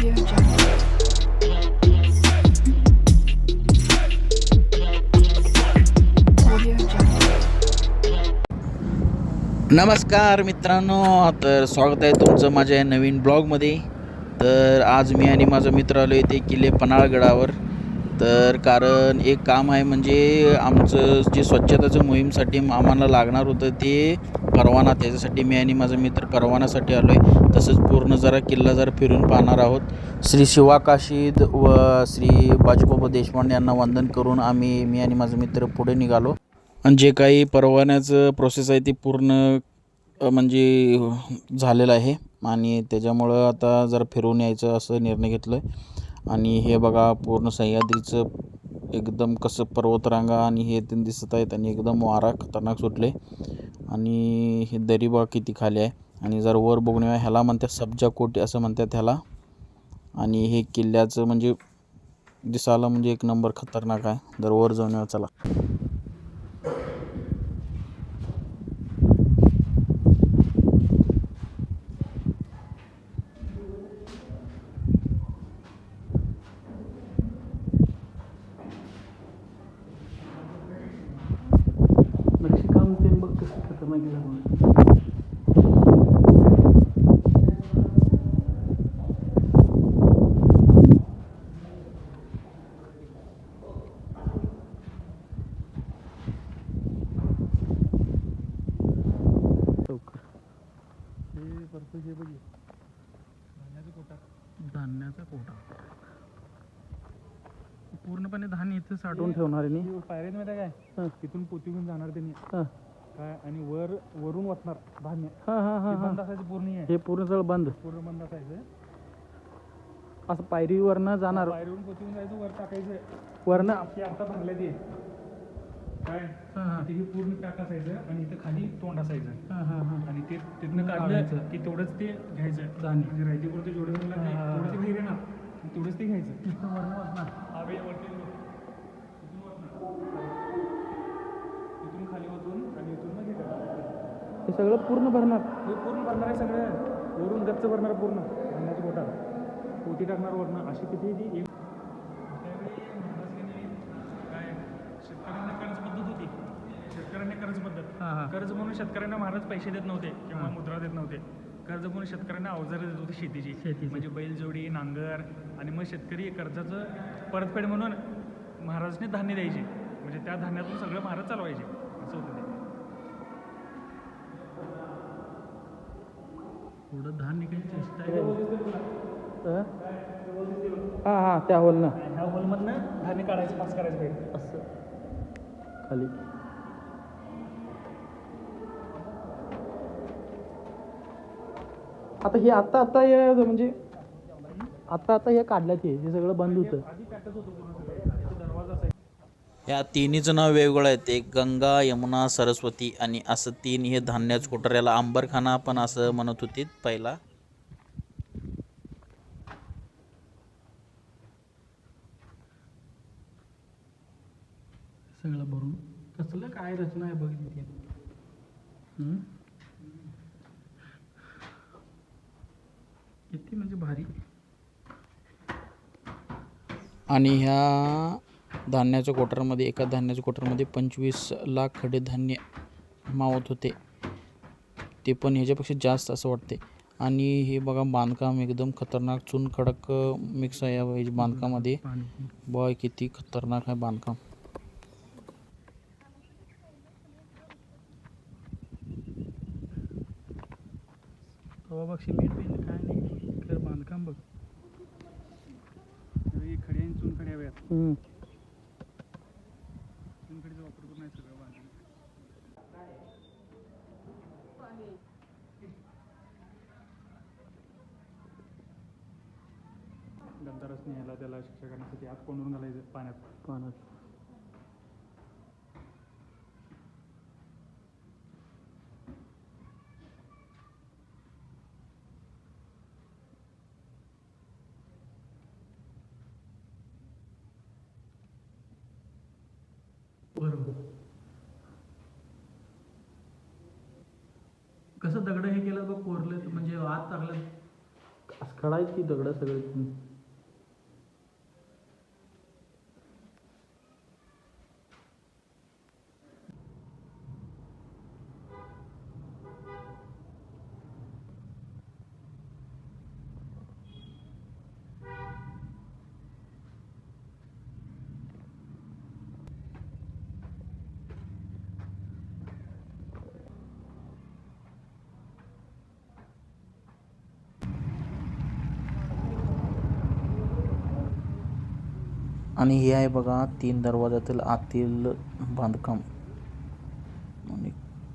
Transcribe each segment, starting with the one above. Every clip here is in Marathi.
नमस्कार मित्रांनो तर स्वागत आहे तुमचं माझ्या नवीन ब्लॉगमध्ये. तर आज मी आणि माझा मित्र आलो इथे किल्ले पन्हाळगडावर. तर कारण एक काम आहे म्हणजे आमचं जे स्वच्छताचं मोहीमसाठी आम्हाला लागणार होतं ते परवाना त्याच्यासाठी मी आणि माझा मित्र परवानासाठी आलो आहे तसंच पूर्ण जरा किल्ला जरा फिरून पाहणार आहोत. श्री शिवाकाशीद व श्री बाजूबाबा देशपांडे यांना वंदन करून आम्ही मी आणि माझा मित्र पुढे निघालो. आणि जे काही परवान्याचं प्रोसेस आहे ती पूर्ण म्हणजे झालेलं आहे. आणि त्याच्यामुळं आता जरा फिरून यायचं असं निर्णय घेतलं आहे आणि हे बघा पूर्ण सह्याद्रीचं एकदम कसं पर्वतरांगा आणि हे ते दिसत आहेत आणि एकदम वारा खतरनाक सुटले. आणि हे दरीबा किती खाली आहे. आणि जर वर बघून ह्याला म्हणतात सब्जा कोटी असं म्हणतात ह्याला. आणि हे किल्ल्याचं म्हणजे दिसायला म्हणजे एक नंबर खतरनाक आहे. जर वर जाऊन चला नक्षीकाम ते बघ हे हे बघ. धान्याचा कोटा. धान्याचा कोटा. पूर्णपणे धान्य इथे साठवून ठेवणार आहे नी पायऱ्यांमध्ये काय? तिथून पोती घेऊन जाणार त्यांनी. हां. काय आणि वर वरून वाटणार धान्य. हां हां हां ते हां. बंद असायचं पूर्ण हे पूर्ण सगळं बंद. पूर्ण बंद असायचं. असं पायरीवरनं जाणार. पायरीवरून घेऊन जायचं वर टाकायचं. वरनं? आपली आता भरले ते काय? हां हां. ते हे पूर्ण पॅक असायचं आणि इथं खाली तोंड असायचं. हां हां हां. आणि ते तिथनं काढलं की तेवढंच ते घ्यायचं. धान्य. म्हणजे रायतीपुरतं जेवढं मला हा, हा, हा. तेवढं ते बाहेर येणार. आणि तेवढंच ते घ्यायचं. वरनं हा वरती हे सगळं पूर्ण भरणार. हे पूर्ण भरणार आहे सगळं. वरून गच्च भरणार पूर्ण. धान्याच्या पोटात पोती टाकणार वरनं. अशी किती ती शेतकऱ्यांना कर्ज पद्धत होती. शेतकऱ्यांना कर्ज पद्धत. कर्ज म्हणून शेतकऱ्यांना महाराज पैसे देत नव्हते किंवा मुद्रा देत नव्हते. कर्ज म्हणून शेतकऱ्यांना अवजारं देत होते शेतीची. शेतीची. म्हणजे बैलजोडी नांगर आणि मग शेतकरी कर्जाचं परतफेड म्हणून महाराजने धान्य द्यायचे. म्हणजे त्या धान्यातून सगळं महाराज चालवायचे. असं होतं काही चेष्टा आहे हां हां त्या होल ना. ह्या होलमधनं धान्य काढायचं पास करायचं पाहिजे असं. खाली. आता हे आता आता हे म्हणजे आता आता हे काढलं ते हे सगळं बंद होतं आधी पॅटच होतं पूर्ण सगळं तिथं दरवाजा असायचा या तिन्हीचं नाव वेगवेगळं आहे. ते गंगा यमुना सरस्वती आणि असं तीन हे धान्याचं कोटर याला अंबरखाना पण असं म्हणत होते पहिला. सगळं भरून. कसलं काय रचना आहे बघ तिथे हम्म? किती म्हणजे भारी. आणि ह्या धान्याच्या कोटरमध्ये एका धान्याच्या कोटरमध्ये पंचवीस लाख खडे धान्य मावत होते. ते पण ह्याच्यापेक्षा जास्त असं वाटते आणि हे बघा बांधकाम एकदम खतरनाक चून खडक मिक्स आहे या बांधकामामध्ये. बॉय किती खतरनाक आहे बांधकाम. तेव्हा बघ सिमेंट बिमेंट काय नाही. तर बांधकाम बघ. त्यावेळी खडे आणि चुनखडे न्यायला त्याला शिक्षा करण्यासाठी आत कोंडून घालायचं पाण्यात. पाण्यात. बरोबर कसं दगड हे केलं बघ कोरलं म्हणजे आत टाकलं? खडायच की दगड सगळे? आणि हे आहे बघा तीन दरवाजातील आतील बांधकाम. आणि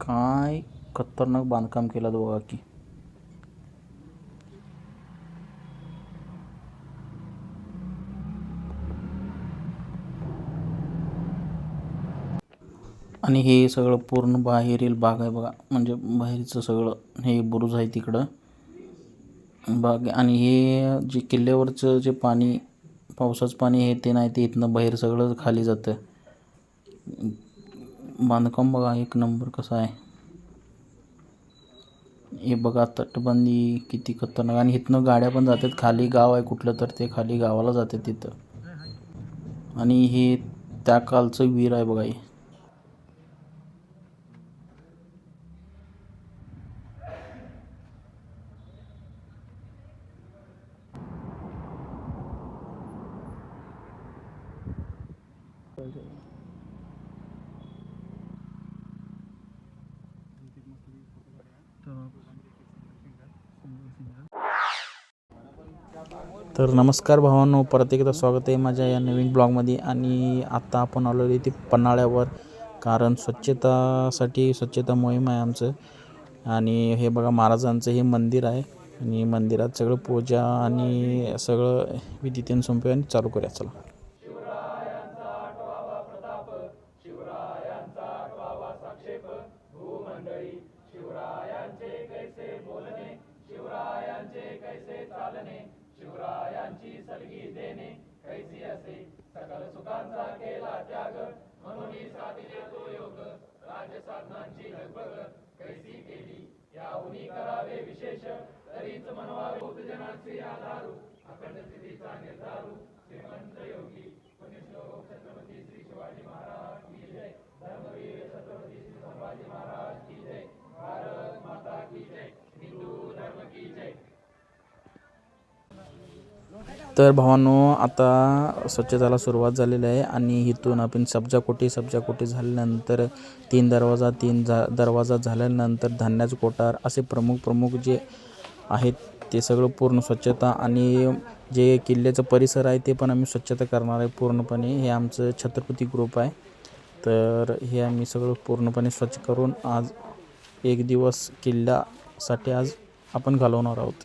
काय खतरनाक बांधकाम केलं बघा की. आणि हे सगळं पूर्ण बाहेरील भाग आहे बघा. म्हणजे बाहेरचं सगळं हे बुरुज आहे तिकडं. बाग आणि हे जे किल्ल्यावरचं जे पाणी पावसाचं पाणी हे ते नाही ते इथनं बाहेर सगळं खाली जातं. बांधकाम बघा एक नंबर कसं आहे. हे बघा तटबंदी किती खतरनाक. आणि इथनं गाड्या पण जातात. खाली गाव आहे कुठलं तर ते खाली गावाला जातात तिथं. आणि हे त्या कालचं वीर आहे बघा हे. तर नमस्कार भावांनो परत एकदा स्वागत आहे माझ्या या नवीन ब्लॉगमध्ये. आणि आता आपण आलो ते पन्हाळ्यावर कारण स्वच्छतासाठी स्वच्छता मोहीम आहे आमचं. आणि हे बघा महाराजांचं हे मंदिर आहे. आणि मंदिरात सगळं पूजा आणि सगळं विधितेन संपूया आणि चालू करूया. चला. त्याग. म्हणून तो योग राज्य साधनांची लगबग. कैसी केली? या उनी करावे विशेष. तरीच म्हणवावे उपजनाचे आधारू. अखंड स्थितीचा निर्धारू. श्रीमंत योगी. पुण्यश्लोक छत्रपती श्री शिवाजी महाराज की धर्मवीर छत्रपती श्री संभाजी महाराज. तर भावांनो आता स्वच्छताला सुरुवात झालेली आहे आणि इथून आपण सब्जाकोटी सब्जाकोटी झाल्यानंतर तीन दरवाजा तीन जा दरवाजा झाल्यानंतर धान्याचं कोठार असे प्रमुख प्रमुख जे आहेत ते सगळं पूर्ण स्वच्छता आणि जे किल्ल्याचं परिसर आहे ते पण आम्ही स्वच्छता करणार आहे पूर्णपणे. हे आमचं छत्रपती ग्रुप आहे. तर हे आम्ही सगळं पूर्णपणे स्वच्छ करून आज एक दिवस किल्ल्यासाठी आज आपण घालवणार आहोत.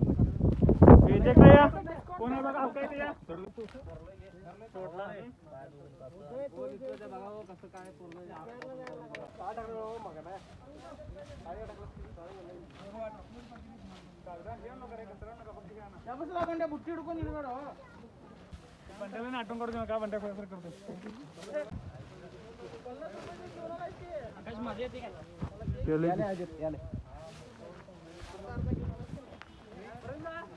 कोण आहे बघा काय? ते या बंड्याला आठवण करू नका बंड्या फरक करतो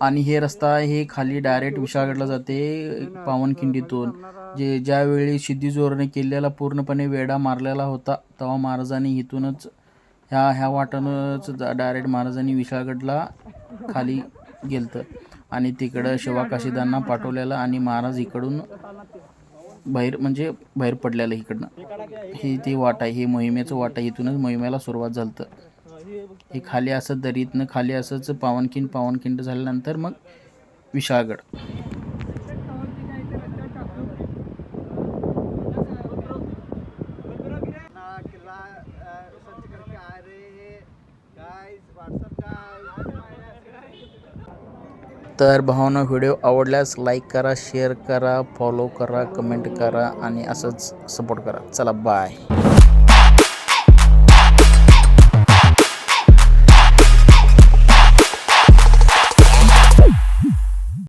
आणि हे रस्ता हे खाली डायरेक्ट विशाळगडला जाते पावनखिंडीतून. जे ज्यावेळी सिद्धीजोरने किल्ल्याला पूर्णपणे वेढा मारलेला होता तेव्हा महाराजांनी इथूनच ह्या ह्या वाटानंच डायरेक्ट महाराजांनी विशाळगडला खाली गेलतं. आणि तिकडं शिवाकाशीदांना पाठवलेलं आणि महाराज इकडून बाहेर म्हणजे बाहेर पडलेलं इकडनं. ही ती वाट आहे ही मोहिमेचं वाट आहे इथूनच मोहिमेला सुरुवात झालं हे खाली असं दरीतनं खाली असंच पावनखिंड पावनखिंड झाल्यानंतर मग विशाळगड. तर भावना व्हिडिओ आवडल्यास लाईक करा शेअर करा फॉलो करा कमेंट करा आणि असंच सपोर्ट करा. चला बाय.